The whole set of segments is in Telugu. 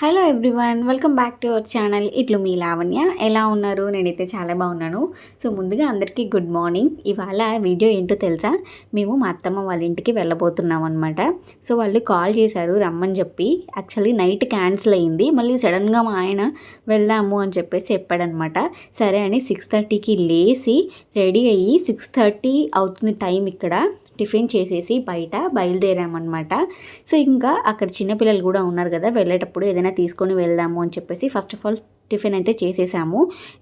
Hello everyone welcome back to our channel ఇట్లు మీ లావణ్య ఎలా ఉన్నారు నేనైతే చాలా బాగున్నాను సో ముందుగా అందరికీ గుడ్ మార్నింగ్ ఇవాళ వీడియో ఏంటో తెలుసా? మేము మా అత్తమ్మ వాళ్ళ ఇంటికి వెళ్ళబోతున్నాం అనమాట సో వాళ్ళు కాల్ చేశారు రమ్మని చెప్పి. యాక్చువల్లీ నైట్ క్యాన్సిల్ అయింది మళ్ళీ సడన్గా మా ఆయన వెళ్దాము అని చెప్పేసి చెప్పాడనమాట సరే అని సిక్స్ థర్టీకి లేచి రెడీ అయ్యి సిక్స్ థర్టీ అవుతుంది టైం ఇక్కడ. టిఫిన్ చేసేసి బయట బయలుదేరామన్నమాట. సో ఇంకా అక్కడ చిన్నపిల్లలు కూడా ఉన్నారు కదా వెళ్ళేటప్పుడు ఏదైనా తీసుకొని వెళ్దాము అని చెప్పేసి ఫస్ట్ ఆఫ్ ఆల్ టిఫిన్ అయితే చేసేసాము.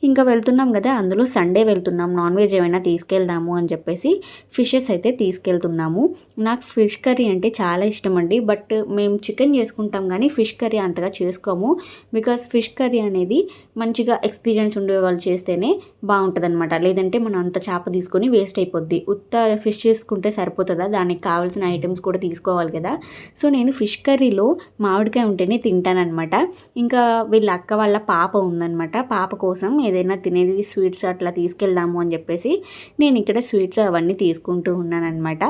ఇంకా వెళ్తున్నాం కదా అందులో సండే వెళ్తున్నాం. నాన్ వెజ్ ఏమైనా తీసుకెళ్దాము అని చెప్పేసి ఫిషెస్ అయితే తీసుకెళ్తున్నాము. నాకు ఫిష్ కర్రీ అంటే చాలా ఇష్టం అండి బట్ మేము చికెన్ చేసుకుంటాం కానీ ఫిష్ కర్రీ అంతగా చేసుకోము. బికాస్ ఫిష్ కర్రీ అనేది మంచిగా ఎక్స్పీరియన్స్ ఉండే వాళ్ళు చేస్తేనే బాగుంటుంది అనమాట లేదంటే మనం అంత చేప తీసుకొని వేస్ట్ అయిపోద్ది. ఉత్త ఫిష్ చేసుకుంటే సరిపోతుందా? దానికి కావాల్సిన ఐటమ్స్ కూడా తీసుకోవాలి కదా. సో నేను ఫిష్ కర్రీలో మామిడికాయ ఉంటేనే తింటానమాట ఇంకా వీళ్ళ అక్క వాళ్ళ పాప పాప ఉందనమాట పాప కోసం ఏదైనా తినేది స్వీట్స్ అట్లా తీసుకెళ్దాము అని చెప్పేసి నేను ఇక్కడ స్వీట్స్ అవన్నీ తీసుకుంటూ ఉన్నానమాట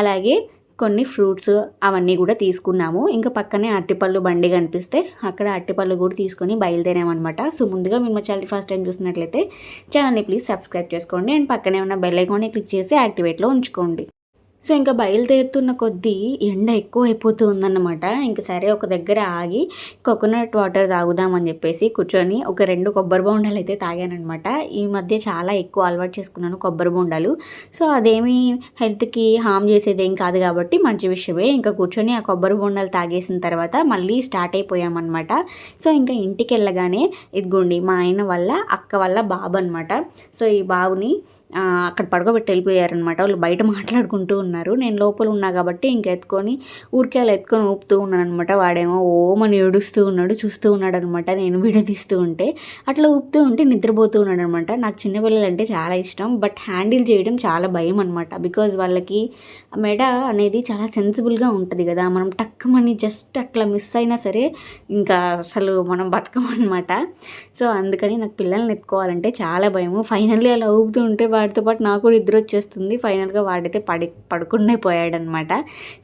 అలాగే కొన్ని ఫ్రూట్స్ అవన్నీ కూడా తీసుకున్నాము. ఇంకా పక్కనే అట్టిపళ్ళు బండి కనిపిస్తే అక్కడ అట్టిపళ్ళు కూడా తీసుకొని బయలుదేరామన్నమాట. సో ముందుగా మీరు మా ఛానల్ ఫస్ట్ టైం చూసినట్లయితే ఛానల్ని ప్లీజ్ సబ్స్క్రైబ్ చేసుకోండి. అండ్ పక్కనే ఉన్న బెల్ ఐకాన్ని క్లిక్ చేసి యాక్టివేట్లో ఉంచుకోండి. సో ఇంకా బయలుదేరుతున్న కొద్దీ ఎండ ఎక్కువ అయిపోతూ ఉందన్నమాట ఇంక సరే ఒక దగ్గర ఆగి కోకోనట్ వాటర్ తాగుదామని చెప్పేసి కూర్చొని ఒక రెండు కొబ్బరి బొండాలు అయితే తాగానమాట ఈ మధ్య చాలా ఎక్కువ అలవాటు చేసుకున్నాను కొబ్బరి బొండాలు. సో అదేమి హెల్త్కి హామ్ చేసేదేం కాదు కాబట్టి మంచి విషయమే. ఇంకా కూర్చొని ఆ కొబ్బరి బొండాలు తాగేసిన తర్వాత మళ్ళీ స్టార్ట్ అయిపోయామన్నమాట. సో ఇంకా ఇంటికి వెళ్ళగానే ఇదిగోండి మా ఆయన వల్ల అక్క వల్ల బాబు అనమాట సో ఈ బాబుని అక్కడ పడుకోబెట్టి వెళ్ళిపోయారనమాట వాళ్ళు బయట మాట్లాడుకుంటూ ఉన్నారు. నేను లోపల ఉన్నా కాబట్టి ఇంక ఎత్తుకొని ఊరికే అలా ఎత్తుకొని ఊపుతూ ఉన్నాను అనమాట వాడేమో ఓమని ఏడుస్తూ ఉన్నాడు చూస్తూ ఉన్నాడు అనమాట నేను వీడియో తీస్తూ ఉంటే అట్లా ఊపుతూ ఉంటే నిద్రపోతూ ఉన్నాడు అనమాట నాకు చిన్నపిల్లలు అంటే చాలా ఇష్టం. బట్ హ్యాండిల్ చేయడం చాలా భయం అనమాట బికాజ్ వాళ్ళకి మెడ అనేది చాలా సెన్సిబుల్గా ఉంటుంది కదా. మనం టక్ టక్కుమని జస్ట్ అట్లా మిస్ అయినా సరే ఇంకా అసలు మనం బతకమన్నమాట. సో అందుకని నాకు పిల్లల్ని ఎత్తుకోవాలంటే చాలా భయము. ఫైనల్లీ అలా ఊపుతూ ఉంటే వాడితో పాటు నాకు కూడా నిద్ర వచ్చేస్తుంది. ఫైనల్గా వాడైతే పడి పడుకునే పోయాడనమాట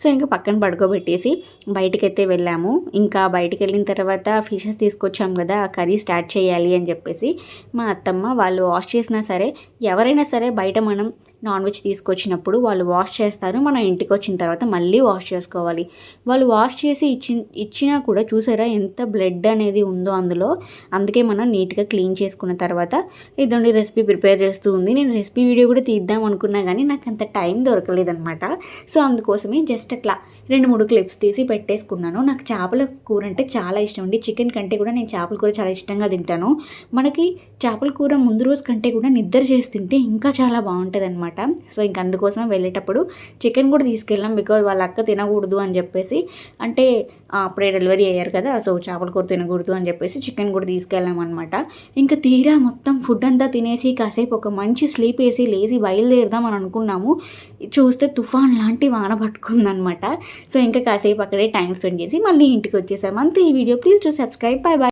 సో ఇంకా పక్కన పడుకోబెట్టేసి బయటికి అయితే వెళ్ళాము. ఇంకా బయటికి వెళ్ళిన తర్వాత ఫిషెస్ తీసుకొచ్చాం కదా ఆ కర్రీ స్టార్ట్ చేయాలి అని చెప్పేసి మా అత్తమ్మ వాళ్ళు వాష్ చేసినా సరే ఎవరైనా సరే బయట మనం నాన్ వెజ్ తీసుకొచ్చినప్పుడు వాళ్ళు వాష్ చేస్తారు. మనం ఇంటికి వచ్చిన తర్వాత మళ్ళీ వాష్ చేసుకోవాలి. వాళ్ళు వాష్ చేసి ఇచ్చి ఇచ్చినా కూడా చూసారా ఎంత బ్లడ్ అనేది ఉందో అందులో. అందుకే మనం నీట్గా క్లీన్ చేసుకున్న తర్వాత ఇదండి రెసిపీ ప్రిపేర్ చేస్తూ ఉంది. నేను రెసిపీ వీడియో కూడా తీద్దాం అనుకున్నా కానీ నాకు అంత టైం దొరకలేదనమాట సో అందుకోసమే జస్ట్ అట్లా రెండు మూడు క్లిప్స్ తీసి పెట్టేసుకున్నాను. నాకు చేపల కూర అంటే చాలా ఇష్టం అండి. చికెన్ కంటే కూడా నేను చేపల కూర చాలా ఇష్టంగా తింటాను. మనకి చేపల కూర ముందు రోజు కంటే కూడా నిద్ర చేసి తింటే ఇంకా చాలా బాగుంటుంది అనమాట సో ఇంక అందుకోసం వెళ్ళేటప్పుడు చికెన్ కూడా తీసుకెళ్ళాం. బికాజ్ వాళ్ళ అక్క తినకూడదు అని చెప్పేసి అంటే అప్పుడే డెలివరీ అయ్యారు కదా సో చేపల కూర తినకూడదు అని చెప్పేసి చికెన్ కూడా తీసుకెళ్ళామన్నమాట. ఇంకా తీరా మొత్తం ఫుడ్ అంతా తినేసి కాసేపు ఒక మంచి స్లీప్ వేసి లేచి బయలుదేరదాం అని అనుకున్నాము. చూస్తే తుఫాన్ లాంటి వాన పట్టుకుందనమాట సో ఇంకా కాసేపు అక్కడే టైం స్పెండ్ చేసి మళ్ళీ ఇంటికి వచ్చేసాము. అంతే ఈ video please to subscribe bye bye